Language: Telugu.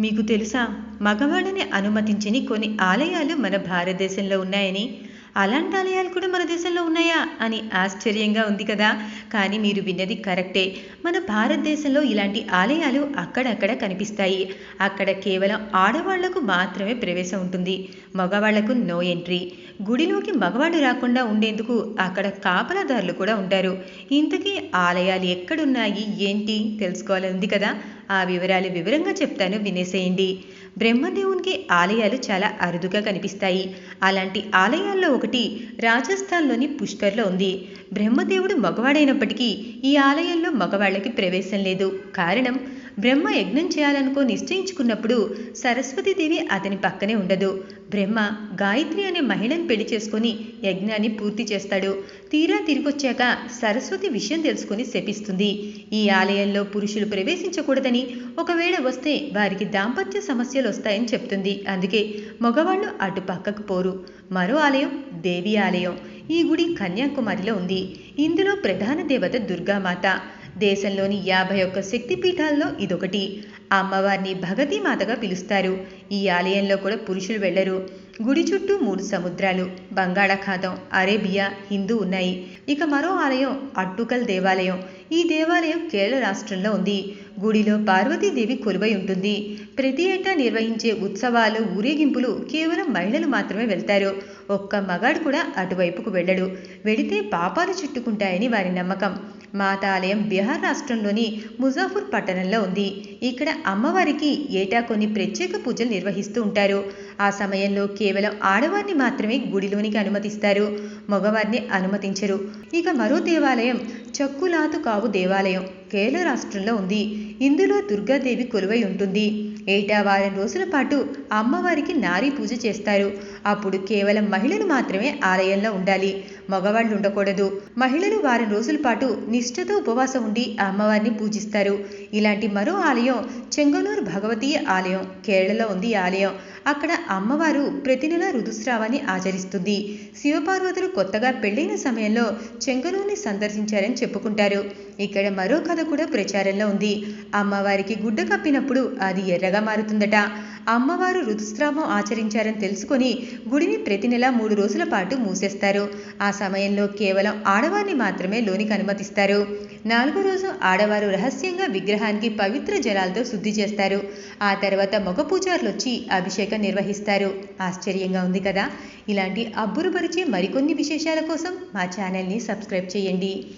మీకు తెలుసా? మగవాళ్ళని అనుమతించని కొన్ని ఆలయాలు మన భారతదేశంలో ఉన్నాయని. అలాంటి ఆలయాలు కూడా మన దేశంలో ఉన్నాయా? అని ఆశ్చర్యంగా ఉంది కదా. కానీ మీరు విన్నది కరెక్టే. మన భారతదేశంలో ఇలాంటి ఆలయాలు అక్కడక్కడ కనిపిస్తాయి. అక్కడ కేవలం ఆడవాళ్ళకు మాత్రమే ప్రవేశం ఉంటుంది. మగవాళ్ళకు నో ఎంట్రీ. గుడిలోకి మగవాళ్ళు రాకుండా ఉండేందుకు అక్కడ కాపలాదారులు కూడా ఉంటారు. ఇంతకీ ఆలయాలు ఎక్కడున్నాయి? ఏంటి? తెలుసుకోవాలని ఉంది కదా. ఆ వివరాలు వివరంగా చెప్తాను వినేసేయండి. బ్రహ్మదేవునికి ఆలయాలు చాలా అరుదుగా కనిపిస్తాయి. అలాంటి ఆలయాల్లో ఒకటి రాజస్థాన్లోని పుష్కర్లో ఉంది. బ్రహ్మదేవుడు మగవాడైనప్పటికీ ఈ ఆలయంలో మగవాళ్ళకి ప్రవేశం లేదు. కారణం బ్రహ్మ యజ్ఞం చేయాలనుకో నిశ్చయించుకున్నప్పుడు సరస్వతీదేవి అతని పక్కనే ఉండదు. బ్రహ్మ గాయత్రి అనే మహిళను పెళ్ళి చేసుకుని యజ్ఞాన్ని పూర్తి చేస్తాడు. తీరా తిరిగొచ్చాక సరస్వతి విషయం తెలుసుకుని శపిస్తుంది. ఈ ఆలయంలో పురుషులు ప్రవేశించకూడదని ఒకవేళ వస్తే వారికి దాంపత్య సమస్యలు వస్తాయని చెప్తుంది. అందుకే మగవాళ్ళు అటు పక్కకు పోరు. మరో ఆలయం దేవి ఆలయం. ఈ గుడి కన్యాకుమారిలో ఉంది. ఇందులో ప్రధాన దేవత దుర్గామాత. దేశంలోని యాభై ఒక్క శక్తిపీఠాల్లో ఇదొకటి. అమ్మవారిని భగతి మాతగా పిలుస్తారు. ఈ ఆలయంలో కూడా పురుషులు వెళ్ళరు. గుడి చుట్టూ మూడు సముద్రాలు బంగాళాఖాతం అరేబియా హిందూ ఉన్నాయి. ఇక మరో ఆలయం అట్టుకల్ దేవాలయం. ఈ దేవాలయం కేరళ రాష్ట్రంలో ఉంది. గుడిలో పార్వతీదేవి కొలువై ఉంటుంది. ప్రతి ఏటా నిర్వహించే ఉత్సవాలు ఊరేగింపులు కేవలం మహిళలు మాత్రమే వెళ్తారు. ఒక్క మగాడు కూడా అటువైపుకు వెళ్ళడు. వెడితే పాపాలు చుట్టుకుంటాయని వారి నమ్మకం. మాత ఆలయం బీహార్ రాష్ట్రంలోని ముజాఫర్ పట్టణంలో ఉంది. ఇక్కడ అమ్మవారికి ఏటా కొన్ని ప్రత్యేక పూజలు నిర్వహిస్తూ ఉంటారు. ఆ సమయంలో కేవలం ఆడవారిని మాత్రమే గుడిలోనికి అనుమతిస్తారు. మగవారిని అనుమతించరు. ఇక మరో దేవాలయం చక్కులాతు కావు దేవాలయం కేరళ రాష్ట్రంలో ఉంది. ఇందులో దుర్గాదేవి కొలువై ఉంటుంది. ఏటా వారం రోజుల పాటు అమ్మవారికి నారీ పూజ చేస్తారు. అప్పుడు కేవలం మహిళలు మాత్రమే ఆలయంలో ఉండాలి. మగవాళ్ళు ఉండకూడదు. మహిళలు వారం రోజుల పాటు నిష్ఠతో ఉపవాసం ఉండి అమ్మవారిని పూజిస్తారు. ఇలాంటి మరో ఆలయం చెంగనూరు భగవతీ ఆలయం. కేరళలో ఉంది ఆలయం. అక్కడ అమ్మవారు ప్రతి నెల ఋతుస్రావాన్ని ఆచరిస్తుంది. శివపార్వతులు కొత్తగా పెళ్ళైన సమయంలో చెంగనూరుని సందర్శించారని చెప్పుకుంటారు. ఇక్కడ మరో కథ కూడా ప్రచారంలో ఉంది. అమ్మవారికి గుడ్డ కప్పినప్పుడు అది ఎర్రగా మారుతుందట. అమ్మవారు ఋతుస్రావం ఆచరించారని తెలుసుకొని గుడిని ప్రతి నెల మూడు రోజుల పాటు మూసేస్తారు. ఆ సమయంలో కేవలం ఆడవారిని మాత్రమే లోనికి అనుమతిస్తారు. నాలుగో రోజు ఆడవారు రహస్యంగా విగ్రహానికి పవిత్ర జలాలతో శుద్ధి చేస్తారు. ఆ తర్వాత మగ పూజారులు వచ్చి అభిషేకం నిర్వహిస్తారు. ఆశ్చర్యంగా ఉంది కదా? ఇలాంటి అబ్బురుపరిచే మరికొన్ని విశేషాల కోసం మా ఛానల్ని సబ్స్క్రైబ్ చేయండి.